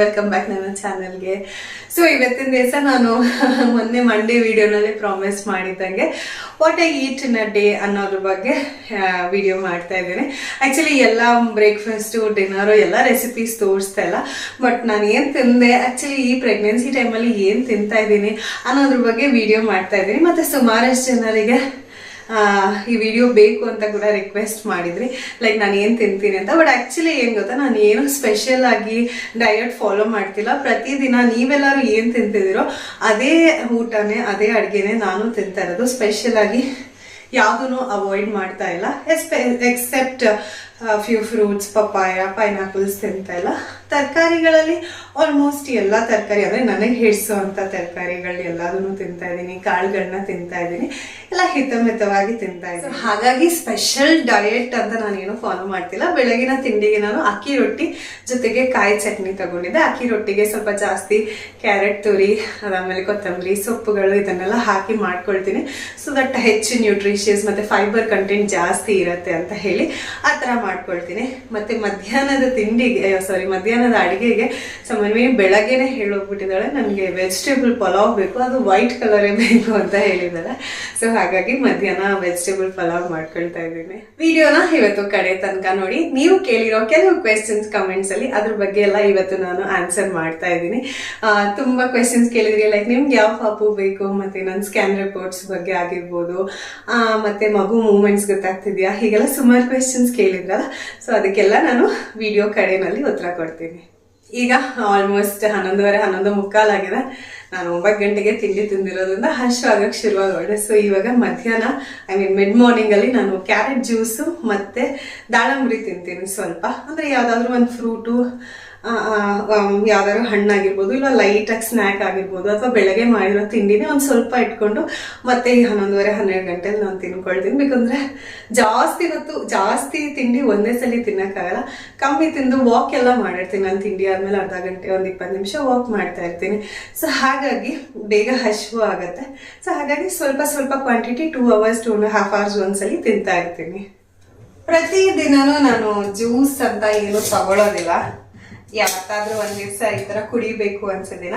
Welcome back ನನ್ನ ಚಾನಲ್ಗೆ so ಇವತ್ತಿನ ದಿವಸ ನಾನು ಮೊನ್ನೆ ಮಂಡೇ ವಿಡಿಯೋನಲ್ಲಿ promise ಮಾಡಿದಂಗೆ what I eat in a day ಅನ್ನೋದ್ರ ಬಗ್ಗೆ ವಿಡಿಯೋ ಮಾಡ್ತಾ ಇದ್ದೀನಿ. ಆ್ಯಕ್ಚುಲಿ ಎಲ್ಲ ಬ್ರೇಕ್ಫಾಸ್ಟು ಡಿನ್ನರು ಎಲ್ಲ ರೆಸಿಪೀಸ್ ತೋರಿಸ್ತಾ ಇಲ್ಲ. ಬಟ್ ನಾನು ಏನು ತಿಂದೆ ಆ್ಯಕ್ಚುಲಿ ಈ ಪ್ರೆಗ್ನೆನ್ಸಿ ಟೈಮಲ್ಲಿ ಏನು ತಿಂತಾ ಇದ್ದೀನಿ ಅನ್ನೋದ್ರ ಬಗ್ಗೆ ವಿಡಿಯೋ ಮಾಡ್ತಾ ಇದ್ದೀನಿ. ಮತ್ತು ಸುಮಾರಷ್ಟು ಜನರಿಗೆ ಈ ವಿಡಿಯೋ ಬೇಕು ಅಂತ ಕೂಡ ರಿಕ್ವೆಸ್ಟ್ ಮಾಡಿದ್ರಿ. ಲೈಕ್ ನಾನು ಏನು ತಿಂತೀನಿ ಅಂತ. ಬಟ್ ಆ್ಯಕ್ಚುಲಿ ಏನು ಗೊತ್ತಾ, ನಾನು ಏನು ಸ್ಪೆಷಲ್ ಆಗಿ ಡಯಟ್ ಫಾಲೋ ಮಾಡ್ತಿಲ್ಲ. ಪ್ರತಿದಿನ ನೀವೆಲ್ಲರೂ ಏನು ತಿಂತಿದ್ದೀರೋ, ಅದೇ ಊಟನೇ, ಅದೇ ಅಡುಗೆನೇ ನಾನು ತಿಂತಾ ಇರೋದು. ಸ್ಪೆಷಲ್ ಆಗಿ ಯಾವುದೂ ಅವಾಯ್ಡ್ ಮಾಡ್ತಾ ಇಲ್ಲ. ಎಸ್ಪೆ except few fruits papaya pineapples ತಿಂತಾ ಇಲ್ಲ. ತರಕಾರಿಗಳಲ್ಲಿ ಆಲ್ಮೋಸ್ಟ್ ಎಲ್ಲ ತರಕಾರಿ ಅಂದರೆ ನನಗೆ ಹಿಡಿಸುವಂಥ ತರಕಾರಿಗಳು ಎಲ್ಲದನ್ನು ತಿಂತಾ ಇದ್ದೀನಿ. ಕಾಳುಗಳನ್ನ ತಿಂತಾ ಇದ್ದೀನಿ. ಎಲ್ಲ ಹಿತಮಿತವಾಗಿ ತಿಂತಾ ಇದ್ದೀನಿ. ಹಾಗಾಗಿ ಸ್ಪೆಷಲ್ ಡಯೆಟ್ ಅಂತ ನಾನೇನು ಫಾಲೋ ಮಾಡ್ತಿಲ್ಲ. ಬೆಳಗಿನ ತಿಂಡಿಗೆ ನಾನು ಅಕ್ಕಿ ರೊಟ್ಟಿ ಜೊತೆಗೆ ಕಾಯಿ ಚಟ್ನಿ ತಗೊಂಡಿದ್ದೆ. ಅಕ್ಕಿ ರೊಟ್ಟಿಗೆ ಸ್ವಲ್ಪ ಜಾಸ್ತಿ ಕ್ಯಾರೆಟ್ ತುರಿ ಅದಾದಮೇಲೆ ಕೊತ್ತಂಬರಿ ಸೊಪ್ಪುಗಳು ಇದನ್ನೆಲ್ಲ ಹಾಕಿ ಮಾಡ್ಕೊಳ್ತೀನಿ. ಸೊ ದಟ್ ಹೆಚ್ಚು ನ್ಯೂಟ್ರಿಷಿಯಸ್ ಮತ್ತು ಫೈಬರ್ ಕಂಟೆಂಟ್ ಜಾಸ್ತಿ ಇರುತ್ತೆ ಅಂತ ಹೇಳಿ ಆ ಥರ ಮಾಡ್ಕೊಳ್ತೀನಿ. ಮತ್ತು ಮಧ್ಯಾಹ್ನದ ತಿಂಡಿಗೆ ಸಾರಿ ಮಧ್ಯಾಹ್ನದ ಅಡುಗೆಗೆ ಸಾಮಾನ್ಯ ಬೆಳಗ್ಗೆನೆ ಹೇಳೋಗ್ಬಿಟ್ಟಿದ್ದಾಳೆ. ನನಗೆ ವೆಜಿಟೇಬಲ್ ಪಲಾವ್ ಬೇಕು. ಅದು ವೈಟ್ ಕಲರೇ ಬೇಕು ಅಂತ ಹೇಳಿದ್ದಾರೆ ಸೊ ಹಾಗಾಗಿ ಮಧ್ಯಾಹ್ನ ವೆಜಿಟೇಬಲ್ ಪಲಾವ್ ಮಾಡ್ಕೊಳ್ತಾ ಇದ್ದೀನಿ. ವಿಡಿಯೋನ ಇವತ್ತು ಕಡೆ ತನಕ ನೋಡಿ. ನೀವು ಕೇಳಿರೋ ಕೆಲವು ಕ್ವೆಶನ್ಸ್ ಕಮೆಂಟ್ಸ್ ಅಲ್ಲಿ ಅದ್ರ ಬಗ್ಗೆ ಎಲ್ಲ ಇವತ್ತು ನಾನು ಆನ್ಸರ್ ಮಾಡ್ತಾ ಇದ್ದೀನಿ. ತುಂಬಾ ಕ್ವೆಶನ್ಸ್ ಕೇಳಿದ್ರಿ. ಲೈಕ್ ನಿಮ್ಗೆ ಯಾವ ಪಾಪು ಬೇಕು? ಮತ್ತೆ ನನ್ನ ಸ್ಕ್ಯಾನ್ ರಿಪೋರ್ಟ್ಸ್ ಬಗ್ಗೆ ಆಗಿರ್ಬೋದು. ಮತ್ತೆ ಮಗು ಮೂಮೆಂಟ್ಸ್ ಗೊತ್ತಾಗ್ತಿದ್ಯಾ? ಹೀಗೆಲ್ಲ ಸುಮಾರು ಕ್ವೆಶನ್ಸ್ ಕೇಳಿದ್ರಲ್ಲ ಸೊ ಅದಕ್ಕೆಲ್ಲ ನಾನು ವಿಡಿಯೋ ಕಡೆಯಲ್ಲಿ ಉತ್ತರ ಕೊಡ್ತೀನಿ. ಈಗ ಆಲ್ಮೋಸ್ಟ್ ಹನ್ನೊಂದುವರೆ, ಹನ್ನೊಂದು ಮುಕ್ಕಾಲಾಗಿದೆ ನಾನು ಒಂಬತ್ತು ಗಂಟೆಗೆ ತಿಂಡಿ ತಿಂದಿರೋದ್ರಿಂದ ಹಶು ಆಗಕ್ಕೆ ಶುರುವಾಗೋಡೆ ಸೊ ಇವಾಗ ಮಧ್ಯಾಹ್ನ ಐ ಮೀನ್ ಮಿಡ್ ಮಾರ್ನಿಂಗಲ್ಲಿ ನಾನು ಕ್ಯಾರೆಟ್ ಜ್ಯೂಸು ಮತ್ತು ದಾಳಂಬ್ರಿ ತಿಂತೀನಿ ಸ್ವಲ್ಪ. ಅಂದರೆ ಯಾವುದಾದ್ರೂ ಒಂದು ಫ್ರೂಟು ಯಾವ್ದಾದ್ರು ಹಣ್ಣಾಗಿರ್ಬೋದು ಇಲ್ಲ ಲೈಟಾಗಿ ಸ್ನ್ಯಾಕ್ ಆಗಿರ್ಬೋದು ಅಥವಾ ಬೆಳಗ್ಗೆ ಮಾಡಿರೋ ತಿಂಡಿನೇ ಒಂದು ಸ್ವಲ್ಪ ಇಟ್ಕೊಂಡು ಮತ್ತೆ ಈ ಹನ್ನೊಂದುವರೆ, ಹನ್ನೆರಡು ಗಂಟೆಲಿ ನಾನು ತಿನ್ಕೊಳ್ತೀನಿ. ಬೇಕಂದ್ರೆ ಜಾಸ್ತಿ ಹೊತ್ತು, ಜಾಸ್ತಿ ತಿಂಡಿ ಒಂದೇ ಸಲ ತಿನ್ನೋಕ್ಕಾಗಲ್ಲ. ಕಮ್ಮಿ ತಿಂದು ವಾಕ್ ಎಲ್ಲ ಮಾಡಿರ್ತೀನಿ. ನಾನು ತಿಂಡಿ ಆದ್ಮೇಲೆ ಅರ್ಧ ಗಂಟೆ, ಒಂದು ಇಪ್ಪತ್ತು ನಿಮಿಷ ವಾಕ್ ಮಾಡ್ತಾ ಇರ್ತೀನಿ. ಸೊ ಹಾಗಾಗಿ ಬೇಗ ಹಸಿವು ಆಗುತ್ತೆ. ಸೊ ಹಾಗಾಗಿ ಸ್ವಲ್ಪ ಸ್ವಲ್ಪ quantity two hours two and half hours ಒಂದ್ಸಲಿ ತಿಂತಾ ಇರ್ತೀನಿ. ಪ್ರತಿ ದಿನನೂ ನಾನು ಜ್ಯೂಸ್ ಅಂತ ಏನು ತಗೊಳ್ಳೋದಿಲ್ಲ ಯಾವತ್ತಾದ್ರೂ ಒಂದ್ ದಿವಸ ಈ ತರ ಕುಡಿಬೇಕು ಅನ್ಸದಿನ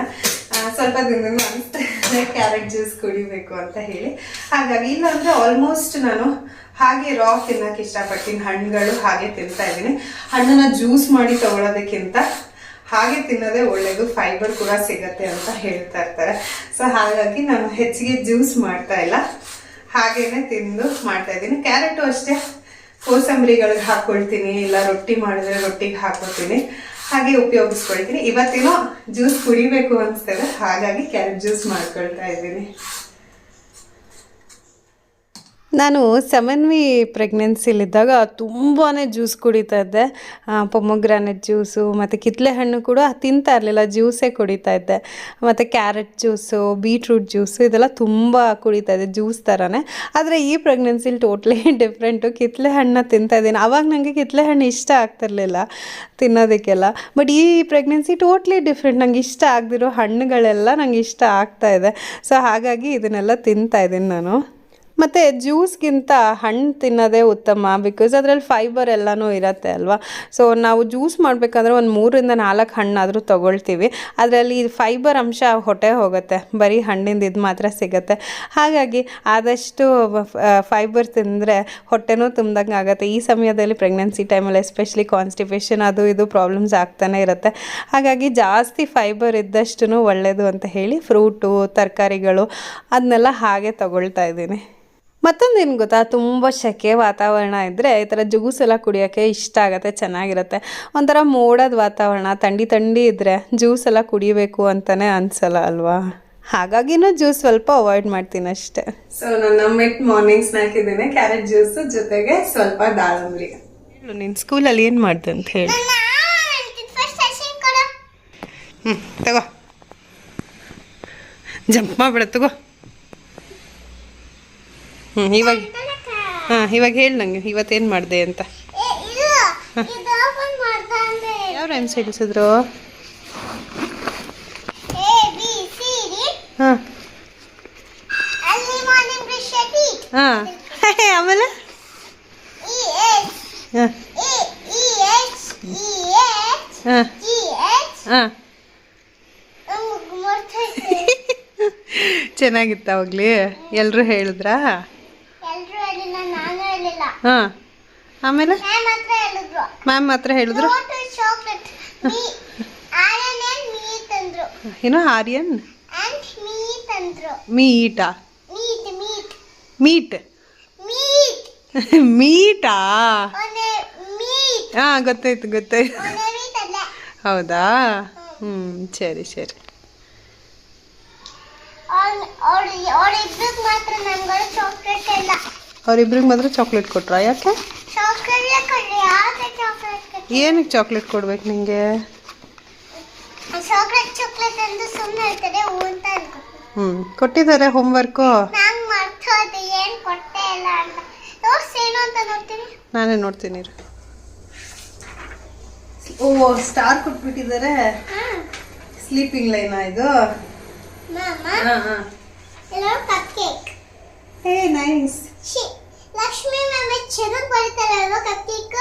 ಸ್ವಲ್ಪ ದಿನ ಅನ್ಸ್ತಾ ಕ್ಯಾರೆಟ್ ಜ್ಯೂಸ್ ಕುಡಿಬೇಕು ಅಂತ ಹೇಳಿ. ಹಾಗಾಗಿ ಇಲ್ಲಾಂದ್ರೆ ಆಲ್ಮೋಸ್ಟ್ ನಾನು ಹಾಗೆ ರಾ ತಿನ್ನಕ್ಕೆ ಇಷ್ಟಪಡ್ತೀನಿ. ಹಣ್ಣುಗಳು ಹಾಗೆ ತಿಂತಾ ಇದ್ದೀನಿ. ಹಣ್ಣನ್ನ ಜ್ಯೂಸ್ ಮಾಡಿ ತಗೊಳೋದಕ್ಕಿಂತ ಹಾಗೆ ತಿನ್ನೋದೇ ಒಳ್ಳೇದು. ಫೈಬರ್ ಕೂಡ ಸಿಗತ್ತೆ ಅಂತ ಹೇಳ್ತಾ ಇರ್ತಾರೆ. ಸೊ ಹಾಗಾಗಿ ನಾನು ಹೆಚ್ಚಿಗೆ ಜ್ಯೂಸ್ ಮಾಡ್ತಾ ಇಲ್ಲ. ಹಾಗೇನೆ ತಿಂದು ಮಾಡ್ತಾ ಇದ್ದೀನಿ. ಕ್ಯಾರೆಟು ಅಷ್ಟೇ. ಕೋಸಂಬರಿಗಳಿಗೆ ಹಾಕೊಳ್ತೀನಿ. ಇಲ್ಲ, ರೊಟ್ಟಿ ಮಾಡಿದ್ರೆ ರೊಟ್ಟಿಗೆ ಹಾಕೋತೀನಿ ಹಾಗೆ ಉಪಯೋಗಿಸ್ಕೊಳ್ತೀನಿ. ಇವತ್ತೇನೋ ಜ್ಯೂಸ್ ಕುಡಿಬೇಕು ಅನಿಸ್ತದೆ. ಹಾಗಾಗಿ ಕ್ಯಾರೆಟ್ ಜ್ಯೂಸ್ ಮಾಡ್ಕೊಳ್ತಾ ಇದ್ದೀನಿ. ನಾನು ಸಮನ್ವಿ ಪ್ರೆಗ್ನೆನ್ಸಿಲಿದ್ದಾಗ ತುಂಬಾ ಜ್ಯೂಸ್ ಕುಡಿತಾ ಇದ್ದೆ. ಪೊಮೊಗ್ರಾನೆಟ್ ಜ್ಯೂಸು ಮತ್ತು ಕಿತ್ಲೆ ಹಣ್ಣು ಕೂಡ ತಿಂತಾ ಇರಲಿಲ್ಲ ಜ್ಯೂಸೇ ಕುಡಿತಾ ಇದ್ದೆ. ಮತ್ತು ಕ್ಯಾರೆಟ್ ಜ್ಯೂಸು ಬೀಟ್ರೂಟ್ ಜ್ಯೂಸು ಇದೆಲ್ಲ ತುಂಬ ಕುಡಿತಾ ಇದ್ದೆ ಜ್ಯೂಸ್ ಥರನೇ ಆದರೆ ಈ ಪ್ರೆಗ್ನೆನ್ಸಿಲಿ ಟೋಟ್ಲಿ ಡಿಫ್ರೆಂಟು ಕಿತ್ಲೆ ಹಣ್ಣನ್ನ ತಿಂತಾ ಇದ್ದೀನಿ. ಅವಾಗ ನನಗೆ ಕಿತ್ಲೆ ಹಣ್ಣು ಇಷ್ಟ ಆಗ್ತಿರಲಿಲ್ಲ ತಿನ್ನೋದಕ್ಕೆಲ್ಲ. ಬಟ್ ಈ ಪ್ರೆಗ್ನೆನ್ಸಿ ಟೋಟ್ಲಿ ಡಿಫ್ರೆಂಟ್ ನಂಗೆ ಇಷ್ಟ ಆಗದಿರೋ ಹಣ್ಣುಗಳೆಲ್ಲ ನಂಗೆ ಇಷ್ಟ ಆಗ್ತಾ ಇದೆ. ಸೊ ಹಾಗಾಗಿ ಇದನ್ನೆಲ್ಲ ತಿಂತಾ ಇದ್ದೀನಿ ನಾನು. ಮತ್ತು ಜ್ಯೂಸ್ಗಿಂತ ಹಣ್ಣು ತಿನ್ನೋದೇ ಉತ್ತಮ ಬಿಕಾಸ್ ಅದರಲ್ಲಿ ಫೈಬರ್ ಎಲ್ಲನೂ ಇರುತ್ತೆ ಅಲ್ವಾ? ಸೊ ನಾವು ಜ್ಯೂಸ್ ಮಾಡಬೇಕಂದ್ರೆ ಒಂದು ಮೂರಿಂದ ನಾಲ್ಕು ಹಣ್ಣಾದರೂ ತೊಗೊಳ್ತೀವಿ. ಅದರಲ್ಲಿ ಫೈಬರ್ ಅಂಶ ಹೊಟ್ಟೆ ಹೋಗುತ್ತೆ, ಬರೀ ಹಣ್ಣಿಂದ ಇದು ಮಾತ್ರ ಸಿಗುತ್ತೆ. ಹಾಗಾಗಿ ಆದಷ್ಟು ಫೈಬರ್ ತಿಂದರೆ ಹೊಟ್ಟೆನೂ ತುಂಬ್ದಂಗೆ ಆಗುತ್ತೆ. ಈ ಸಮಯದಲ್ಲಿ ಪ್ರೆಗ್ನೆನ್ಸಿ ಟೈಮಲ್ಲಿ ಎಸ್ಪೆಷಲಿ ಕಾನ್ಸ್ಟಿಪೇಷನ್ ಅದು ಇದು ಪ್ರಾಬ್ಲಮ್ಸ್ ಆಗ್ತಾನೆ ಇರುತ್ತೆ. ಹಾಗಾಗಿ ಜಾಸ್ತಿ ಫೈಬರ್ ಇದ್ದಷ್ಟು ಒಳ್ಳೆಯದು ಅಂತ ಹೇಳಿ ಫ್ರೂಟು ತರಕಾರಿಗಳು ಅದನ್ನೆಲ್ಲ ಹಾಗೆ ತಗೊಳ್ತಾ ಇದ್ದೀನಿ. ಮತ್ತೊಂದು ಏನು ಗೊತ್ತಾ? ತುಂಬ ಸೆಕೆ ವಾತಾವರಣ ಇದ್ದರೆ ಈ ಥರ ಜ್ಯೂಸ್ ಎಲ್ಲ ಕುಡಿಯೋಕ್ಕೆ ಇಷ್ಟ ಆಗುತ್ತೆ ಚೆನ್ನಾಗಿರುತ್ತೆ. ಒಂಥರ ಮೋಡದ ವಾತಾವರಣ ಥಂಡಿ ತಂಡಿ ಇದ್ದರೆ ಜ್ಯೂಸ್ ಎಲ್ಲ ಕುಡಿಬೇಕು ಅಂತಲೇ ಅನ್ಸಲ್ಲ ಅಲ್ವಾ? ಹಾಗಾಗಿನೂ ಜ್ಯೂಸ್ ಸ್ವಲ್ಪ ಅವಾಯ್ಡ್ ಮಾಡ್ತೀನಿ ಅಷ್ಟೇ. ಸೊ ನನ್ನ ಮಿಡ್ ಮಾರ್ನಿಂಗ್ ಸ್ನ್ಯಾಕ್ ಇದ್ದೇನೆ ಕ್ಯಾರೆಟ್ ಜ್ಯೂಸ್ ಜೊತೆಗೆ ಸ್ವಲ್ಪ ದಾಳಂಬ್ರಿ. ಹೇಳು ನಿನ್ನ ಸ್ಕೂಲಲ್ಲಿ ಏನು ಮಾಡ್ದೆ ಅಂತ ಹೇಳಿ. ಹ್ಞೂ ತಗೋ. ಜಂಪ್ ಮಾಡ್ಬಿಡ ತಗೋ. ಹ್ಞೂ ಇವಾಗ ಹಾಂ ಇವಾಗ ಹೇಳಿ ನನಗೆ ಇವತ್ತೇನು ಮಾಡಿದೆ ಅಂತ. ಯಾವ ರೈಮ್ಸ್ ಹೇಳಿಸಿದ್ರು? ಹಾಂ. ಹಾಂ. ಆಮೇಲೆ? ಹಾಂ. ಹಾಂ. ಹಾಂ. ಚೆನ್ನಾಗಿತ್ತು ಹೋಗ್ಲಿ? ಎಲ್ಲರೂ ಹೇಳಿದ್ರಾ ಎಲ್ರೂ ಹೇಳಿಲ್ಲ ನಾನು ಹೇಳಿಲ್ಲ ಹಾಂ. ಆಮೇಲೆ? ಮ್ಯಾಮ್ ಮಾತ್ರ ಹೇಳಿದ್ರು. ಏನೋ ಆರ್ಯನ್ ಮೀಟಾ ಮೀಟ್ ಮೀಟ್ ಹಾಂ ಗೊತ್ತಾಯ್ತು ಗೊತ್ತಾಯ್ತು. ಹೌದಾ? ಹ್ಞೂ ಸರಿ ಸರಿ. ಮಾತ್ರ ನಮ್ಗಳು ಚಾಕ್ಲೇಟ್ ಇಲ್ಲ ಅವರಿಬ್ರಿಗೆ ಮಾತ್ರ ಚಾಕ್ಲೇಟ್ ಕೊಟ್ರಾ? ಯಾಕೆ? ಏನಕ್ಕೆ ಚಾಕ್ಲೇಟ್ ಕೊಡ್ಬೇಕು ನಿಂಗೆ? ಹ್ಞೂ ಕೊಟ್ಟಿದ್ದಾರೆ ಹೋಮ್ವರ್ಕು ನಾನೇ ನೋಡ್ತೀನಿ. ಓ ಸ್ಟಾರ್ ಕೊಟ್ಬಿಟ್ಟಿದ್ದಾರೆ. ಸ್ಲೀಪಿಂಗ್ ಲೈನಾ ಇದು? ಹಾಂ ಹಾಂ. ಹೇ ನೈಸ್ ಲಕ್ಷ್ಮಿ ಮ್ಯಾಮ್ ಚೆನ್ನಾಗಿ ಬರೀತಾರಲ್ವಾ ಕಪ್ ಕೇಕ್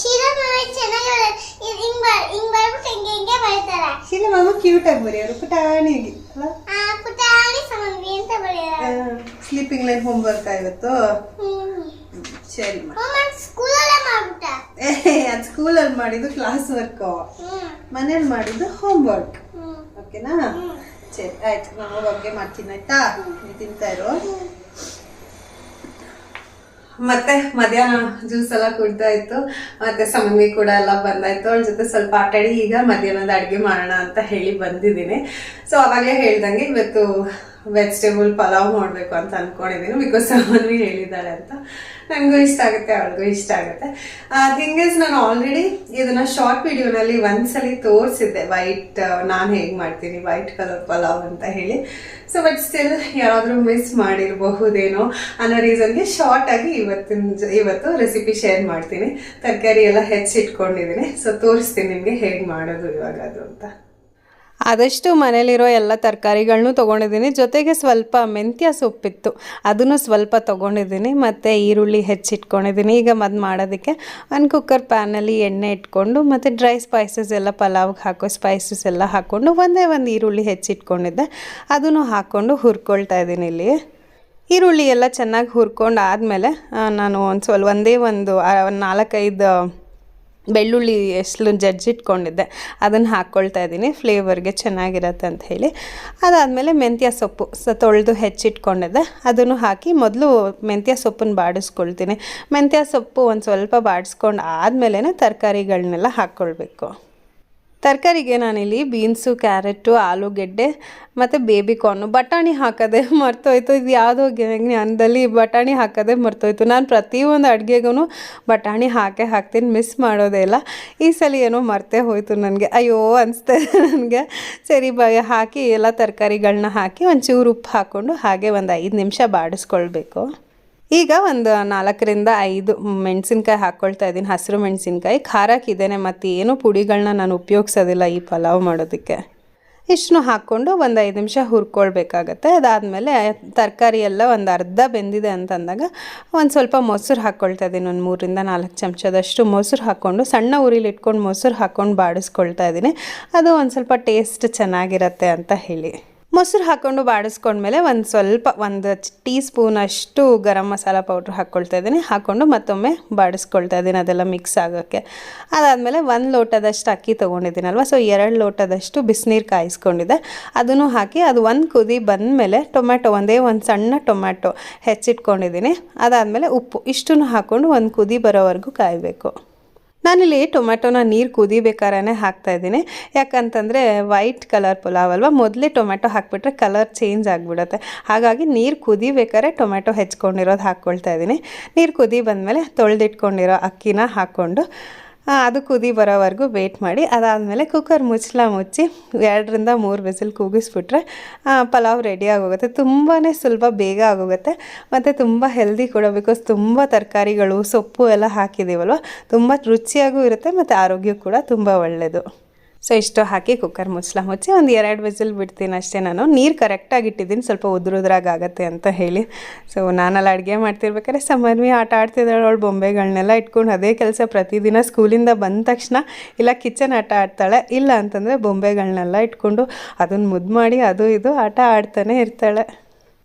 ಶೀಲಾ ಮ್ಯಾಮ್ ಚೆನ್ನಾಗಿ ಹಿಂಗ್ ಬ ಹಿಂಗ್ ಬರ್ಬಿಟ್ಟು ಹಿಂಗೆ ಹಿಂಗೆ ಬರೀತಾರೆ. ಇಲ್ಲ ಮಾಮ ಕ್ಯೂಟಾಗಿ ಬರೆಯೋರು ಪುಟಾಣಿಯಾಗಿ ಅಲ್ಲ ಆ ಪುಟಾಣಿ ಸಮನ್ವಿ ಅಂತ ಬರೆಯೋರು. Sleeping line homework hmm. ಸರಿ ಸ್ಕೂಲಲ್ಲೇ ಮಾಡ್ಬಿಟ್ಟ. ಅದು ಸ್ಕೂಲಲ್ಲಿ ಮಾಡಿದ್ದು ಕ್ಲಾಸ್ ವರ್ಕ್ ಮನೇಲಿ ಮಾಡಿದ್ದು ಹೋಮ್. ವರ್ಕ್ ಓಕೆನಾ ಸರಿ ಆಯ್ತು. ನಾನು ಬಗ್ಗೆ ಮಾಡ್ತೀನಿ ಆಯ್ತಾ? ನೀವು ತಿಂತಾ ಇರು? ಮತ್ತೆ ಮಧ್ಯಾಹ್ನ ಜ್ಯೂಸ್ ಎಲ್ಲ ಕುಡ್ತಾ ಇತ್ತು. ಮತ್ತೆ ಸಮನ್ವಿ ಕೂಡ ಎಲ್ಲ ಬಂದಾಯ್ತು ಅವ್ಳ ಜೊತೆ ಸ್ವಲ್ಪ ಆಟಾಡಿ ಈಗ ಮಧ್ಯಾಹ್ನದ ಅಡುಗೆ ಮಾಡೋಣ ಅಂತ ಹೇಳಿ ಬಂದಿದ್ದೀನಿ. ಸೊ ಅವಾಗಲೇ ಹೇಳ್ದಂಗೆ ಇವತ್ತು ವೆಜಿಟೇಬಲ್ ಪಲಾವ್ ಮಾಡಬೇಕು ಅಂತ ಅನ್ಕೊಂಡಿದ್ದೀನಿ ಬಿಕಾಸ್ ಅವನು ಹೇಳಿದ್ದಾಳೆ ಅಂತ. ನನಗೂ ಇಷ್ಟ ಆಗುತ್ತೆ, ಅವಳಿಗೂ ಇಷ್ಟ ಆಗುತ್ತೆ. ಥಿಂಗ್ ಇಸ್ ನಾನು ಆಲ್ರೆಡಿ ಇದನ್ನ ಶಾರ್ಟ್ ವಿಡಿಯೋನಲ್ಲಿ ಒಂದ್ಸಲಿ ತೋರಿಸಿದ್ದೆ. ವೈಟ್ ನಾನು ಹೇಗೆ ಮಾಡ್ತೀನಿ ವೈಟ್ ಕಲರ್ ಪಲಾವ್ ಅಂತ ಹೇಳಿ. ಸೊ ಬಟ್ ಸ್ಟಿಲ್ ಯಾರಾದರೂ ಮಿಸ್ ಮಾಡಿರಬಹುದೇನೋ ಅನ್ನೋ ರೀಸನ್ಗೆ ಶಾರ್ಟ್ ಆಗಿ ಇವತ್ತಿನ ಇವತ್ತು ರೆಸಿಪಿ ಶೇರ್ ಮಾಡ್ತೀನಿ. ತರಕಾರಿ ಎಲ್ಲ ಹೆಚ್ಚಿಟ್ಕೊಂಡಿದ್ದೀನಿ ಸೊ ತೋರಿಸ್ತೀನಿ ನಿಮಗೆ ಹೇಗೆ ಮಾಡೋದು ಇವಾಗ ಅದು ಅಂತ. ಆದಷ್ಟು ಮನೇಲಿರೋ ಎಲ್ಲ ತರಕಾರಿಗಳನ್ನು ತೊಗೊಂಡಿದ್ದೀನಿ. ಜೊತೆಗೆ ಸ್ವಲ್ಪ ಮೆಂತ್ಯ ಸೊಪ್ಪಿತ್ತು. ಅದನ್ನು ಸ್ವಲ್ಪ ತೊಗೊಂಡಿದ್ದೀನಿ. ಮತ್ತು ಈರುಳ್ಳಿ ಹೆಚ್ಚಿಟ್ಕೊಂಡಿದ್ದೀನಿ. ಈಗ ಮದ್ದು ಮಾಡೋದಕ್ಕೆ ಒಂದು ಕುಕ್ಕರ್ ಪ್ಯಾನಲ್ಲಿ ಎಣ್ಣೆ ಇಟ್ಕೊಂಡು, ಮತ್ತು ಡ್ರೈ ಸ್ಪೈಸಸ್ ಎಲ್ಲ, ಪಲಾವ್ಗೆ ಹಾಕೋ ಸ್ಪೈಸಸ್ ಎಲ್ಲ ಹಾಕ್ಕೊಂಡು, ಒಂದೇ ಒಂದು ಈರುಳ್ಳಿ ಹೆಚ್ಚಿಟ್ಕೊಂಡಿದ್ದೆ. ಅದನ್ನು ಹಾಕ್ಕೊಂಡು ಹುರ್ಕೊಳ್ತಾ ಇದ್ದೀನಿ ಇಲ್ಲಿ. ಈರುಳ್ಳಿ ಎಲ್ಲ ಚೆನ್ನಾಗಿ ಹುರ್ಕೊಂಡು ಆದಮೇಲೆ ನಾನು ಒಂದು ಸ್ವಲ್ಪ, ಒಂದೇ ಒಂದು ನಾಲ್ಕೈದು ಬೆಳ್ಳುಳ್ಳಿ ಎಷ್ಟು ಜಜ್ಜಿಟ್ಕೊಂಡಿದ್ದೆ ಅದನ್ನು ಹಾಕ್ಕೊಳ್ತಾ ಇದ್ದೀನಿ. ಫ್ಲೇವರ್ಗೆ ಚೆನ್ನಾಗಿರತ್ತೆ ಅಂತ ಹೇಳಿ. ಅದಾದಮೇಲೆ ಮೆಂತ್ಯ ಸೊಪ್ಪು ಸ ತೊಳೆದು ಹೆಚ್ಚಿಟ್ಕೊಂಡಿದ್ದೆ. ಅದನ್ನು ಹಾಕಿ ಮೊದಲು ಮೆಂತ್ಯ ಸೊಪ್ಪನ್ನು ಬಾಡಿಸ್ಕೊಳ್ತೀನಿ. ಮೆಂತ್ಯ ಸೊಪ್ಪು ಒಂದು ಸ್ವಲ್ಪ ಬಾಡಿಸ್ಕೊಂಡು ಆದಮೇಲೆ ತರಕಾರಿಗಳನ್ನೆಲ್ಲ ಹಾಕ್ಕೊಳ್ಬೇಕು ತರಕಾರಿಗೆ ನಾನಿಲ್ಲಿ ಬೀನ್ಸು, ಕ್ಯಾರೆಟು, ಆಲೂಗೆಡ್ಡೆ ಮತ್ತು ಬೇಬಿ ಕಾರ್ನು. ಬಟಾಣಿ ಹಾಕೋದೆ ಮರ್ತೋಯ್ತು. ಇದು ಯಾವುದೋ ಜ್ಞಾನದಲ್ಲಿ ಬಟಾಣಿ ಹಾಕೋದೆ ಮರ್ತೋಯ್ತು. ನಾನು ಪ್ರತಿಯೊಂದು ಅಡುಗೆಗೂ ಬಟಾಣಿ ಹಾಕೇ ಹಾಕ್ತೀನಿ. ಮಿಸ್ ಮಾಡೋದೇ ಇಲ್ಲ. ಈ ಸಲ ಏನೋ ಮರ್ತೇ ಹೋಯ್ತು ನನಗೆ. ಅಯ್ಯೋ, ಅನಿಸ್ತಾ ನನಗೆ. ಸರಿ, ಬ ಹಾಕಿ ಎಲ್ಲ ತರಕಾರಿಗಳನ್ನ ಹಾಕಿ ಒಂಚೂರು ಉಪ್ಪು ಹಾಕ್ಕೊಂಡು ಹಾಗೆ ಒಂದು ಐದು ನಿಮಿಷ ಬಾಡಿಸ್ಕೊಳ್ಬೇಕು. ಈಗ ಒಂದು ನಾಲ್ಕರಿಂದ ಐದು ಮೆಣಸಿನ್ಕಾಯಿ ಹಾಕ್ಕೊಳ್ತಾ ಇದ್ದೀನಿ. ಹಸಿರು ಮೆಣಸಿನ್ಕಾಯಿ. ಖಾರಕ್ಕಿದ್ದೇನೆ ಮತ್ತು ಏನೂ ಪುಡಿಗಳನ್ನ ನಾನು ಉಪಯೋಗಿಸೋದಿಲ್ಲ ಈ ಪಲಾವ್ ಮಾಡೋದಕ್ಕೆ. ಇಷ್ಟನ್ನು ಹಾಕ್ಕೊಂಡು ಒಂದು ಐದು ನಿಮಿಷ ಹುರ್ಕೊಳ್ಬೇಕಾಗತ್ತೆ. ಅದಾದಮೇಲೆ ತರಕಾರಿ ಎಲ್ಲ ಒಂದು ಅರ್ಧ ಬೆಂದಿದೆ ಅಂತಂದಾಗ ಒಂದು ಸ್ವಲ್ಪ ಮೊಸರು ಹಾಕ್ಕೊಳ್ತಾ ಇದ್ದೀನಿ. ಒಂದು ಮೂರಿಂದ ನಾಲ್ಕು ಚಮಚದಷ್ಟು ಮೊಸರು ಹಾಕ್ಕೊಂಡು ಸಣ್ಣ ಉರಿಲಿ ಇಟ್ಕೊಂಡು ಮೊಸರು ಹಾಕ್ಕೊಂಡು ಬಾಡಿಸ್ಕೊಳ್ತಾ ಇದ್ದೀನಿ. ಅದು ಒಂದು ಸ್ವಲ್ಪ ಟೇಸ್ಟ್ ಚೆನ್ನಾಗಿರತ್ತೆ ಅಂತ ಹೇಳಿ. ಮೊಸರು ಹಾಕ್ಕೊಂಡು ಬಾಡಿಸ್ಕೊಂಡ್ಮೇಲೆ ಒಂದು ಸ್ವಲ್ಪ, ಒಂದು ಟೀ ಸ್ಪೂನ್ ಅಷ್ಟು ಗರಂ ಮಸಾಲ ಪೌಡ್ರ್ ಹಾಕ್ಕೊಳ್ತಾ ಇದ್ದೀನಿ. ಹಾಕ್ಕೊಂಡು ಮತ್ತೊಮ್ಮೆ ಬಾಡಿಸ್ಕೊಳ್ತಾ ಇದ್ದೀನಿ ಅದೆಲ್ಲ ಮಿಕ್ಸ್ ಆಗೋಕ್ಕೆ. ಅದಾದಮೇಲೆ ಒಂದು ಲೋಟದಷ್ಟು ಅಕ್ಕಿ ತೊಗೊಂಡಿದ್ದೀನಲ್ವ? ಸೊ ಎರಡು ಲೋಟದಷ್ಟು ಬಿಸಿನೀರು ಕಾಯಿಸ್ಕೊಂಡಿದ್ದೆ. ಅದನ್ನು ಹಾಕಿ ಅದು ಒಂದು ಕುದಿ ಬಂದಮೇಲೆ ಟೊಮ್ಯಾಟೊ, ಒಂದೇ ಒಂದು ಸಣ್ಣ ಟೊಮ್ಯಾಟೊ ಹೆಚ್ಚಿಟ್ಕೊಂಡಿದ್ದೀನಿ. ಅದಾದಮೇಲೆ ಉಪ್ಪು ಇಷ್ಟನ್ನು ಹಾಕ್ಕೊಂಡು ಒಂದು ಕುದಿ ಬರೋವರೆಗೂ ಕಾಯಬೇಕು. ನಾನಿಲ್ಲಿ ಟೊಮೆಟೊನ ನೀರು ಕುದಿಬೇಕಾರೇ ಹಾಕ್ತಾ ಇದ್ದೀನಿ. ಯಾಕಂತಂದರೆ ವೈಟ್ ಕಲರ್ ಪುಲಾವ್ ಅಲ್ವಾ? ಮೊದಲೇ ಟೊಮೆಟೊ ಹಾಕಿಬಿಟ್ರೆ ಕಲರ್ ಚೇಂಜ್ ಆಗಿಬಿಡುತ್ತೆ. ಹಾಗಾಗಿ ನೀರು ಕುದಿಬೇಕಾದ್ರೆ ಟೊಮೆಟೊ ಹೆಚ್ಕೊಂಡಿರೋದು ಹಾಕ್ಕೊಳ್ತಾ ಇದ್ದೀನಿ. ನೀರು ಕುದಿ ಬಂದಮೇಲೆ ತೊಳೆದಿಟ್ಕೊಂಡಿರೋ ಅಕ್ಕಿನ ಹಾಕ್ಕೊಂಡು ಅದು ಕುದಿ ಬರೋವರೆಗೂ ವೇಟ್ ಮಾಡಿ. ಅದಾದಮೇಲೆ ಕುಕ್ಕರ್ ಮುಚ್ಚಲ ಮುಚ್ಚಿ ಎರಡರಿಂದ ಮೂರು ವಿಸಿಲ್ ಕೂಗಿಸ್ಬಿಟ್ರೆ ಪಲಾವ್ ರೆಡಿ ಆಗೋಗುತ್ತೆ. ತುಂಬಾ ಸುಲಭ, ಬೇಗ ಆಗೋಗುತ್ತೆ. ಮತ್ತು ತುಂಬ ಹೆಲ್ದಿ ಕೂಡ ಬಿಕಾಸ್ ತುಂಬ ತರಕಾರಿಗಳು, ಸೊಪ್ಪು ಎಲ್ಲ ಹಾಕಿದ್ದೀವಲ್ವ ತುಂಬ ರುಚಿಯಾಗೂ ಇರುತ್ತೆ, ಮತ್ತು ಆರೋಗ್ಯ ಕೂಡ ತುಂಬ ಒಳ್ಳೆಯದು ಸೊ ಇಷ್ಟು ಹಾಕಿ ಕುಕ್ಕರ್ ಮುಚ್ಚಲ ಮುಚ್ಚಿ ಒಂದು ಎರಡು ವಿಸಿಲ್ ಬಿಡ್ತೀನಿ ಅಷ್ಟೇ ನಾನು. ನೀರು ಕರೆಕ್ಟಾಗಿ ಇಟ್ಟಿದ್ದೀನಿ, ಸ್ವಲ್ಪ ಉದ್ರುದ್ರಾಗ ಆಗುತ್ತೆ ಅಂತ ಹೇಳಿ. ಸೊ ನಾನಲ್ಲಿ ಅಡುಗೆ ಮಾಡ್ತಿರ್ಬೇಕಾದ್ರೆ ಸಮನ್ವಿ ಆಟ ಆಡ್ತಿದ್ದಾಳೆ ಅವಳು ಬೊಂಬೆಗಳನ್ನೆಲ್ಲ ಇಟ್ಕೊಂಡು ಅದೇ ಕೆಲಸ ಪ್ರತಿದಿನ ಸ್ಕೂಲಿಂದ ಬಂದ ತಕ್ಷಣ ಇಲ್ಲ ಕಿಚನ್ ಆಟ ಆಡ್ತಾಳೆ, ಇಲ್ಲ ಅಂತಂದರೆ ಬೊಂಬೆಗಳನ್ನೆಲ್ಲ ಇಟ್ಕೊಂಡು ಅದನ್ನು ಮುದ್ದು ಮಾಡಿ ಅದು ಇದು ಆಟ ಆಡ್ತಾನೆ ಇರ್ತಾಳೆ.